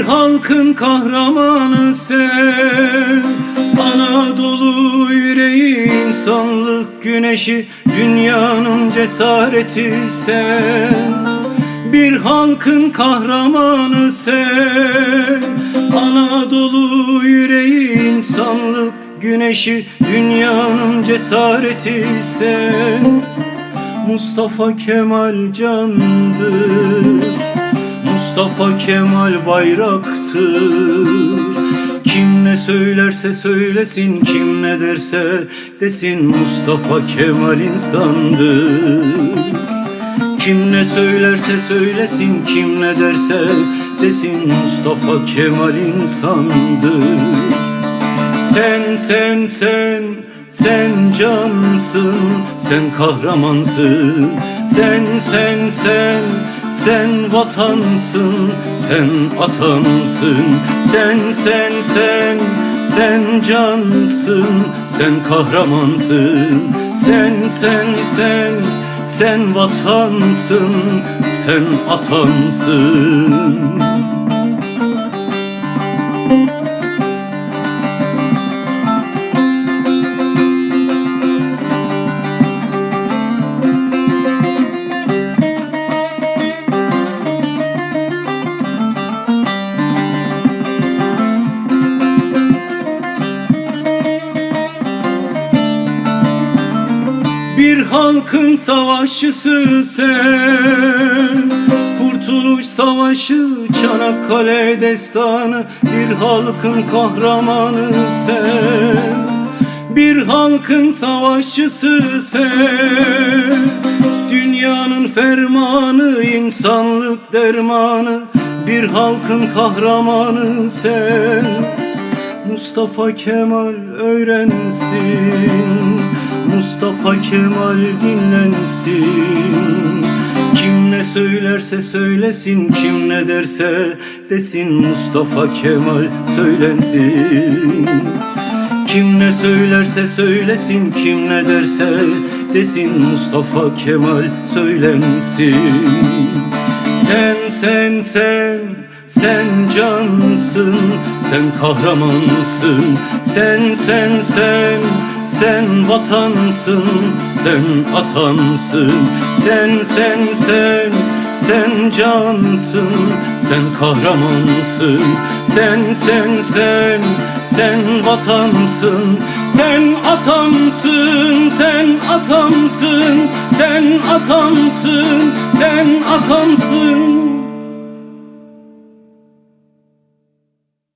halkın kahramanı sen. Anadolu yüreği insanlık güneşi Dünyanın cesareti sen. Bir halkın kahramanı sen. Anadolu yüreği insanlık güneşi Dünyanın cesareti sen. Mustafa Kemal candır Mustafa Kemal bayraktır. Kim ne söylerse söylesin Kim ne derse desin Mustafa Kemal insandır. Kim ne söylerse söylesin Kim ne derse desin Mustafa Kemal insandır. Sen sen sen sen cansın sen kahramansın. Sen sen sen sen vatansın sen atamsın. Sen sen sen sen cansın. Sen kahramansın. Sen sen sen sen vatansın. Sen atamsın Bir halkın savaşçısı sen. Kurtuluş Savaşı Çanakkale destanı Bir halkın kahramanı sen. Bir halkın savaşçısı sen. Dünyanın fermanı insanlık dermanı Bir halkın kahramanı sen. Mustafa Kemal öğrensin Mustafa Kemal dinlensin. Kim ne söylerse söylesin Kim ne derse desin Mustafa Kemal söylensin. Kim ne söylerse söylesin Kim ne derse desin Mustafa Kemal söylensin. Sen sen sen sen cansın, sen kahramansın. Sen sen sen, sen vatansın, sen atamsın Sen sen sen, sen cansın, sen kahramansın. Sen sen sen, sen vatansın, sen atamsın Sen atamsın, sen atamsın, sen atamsın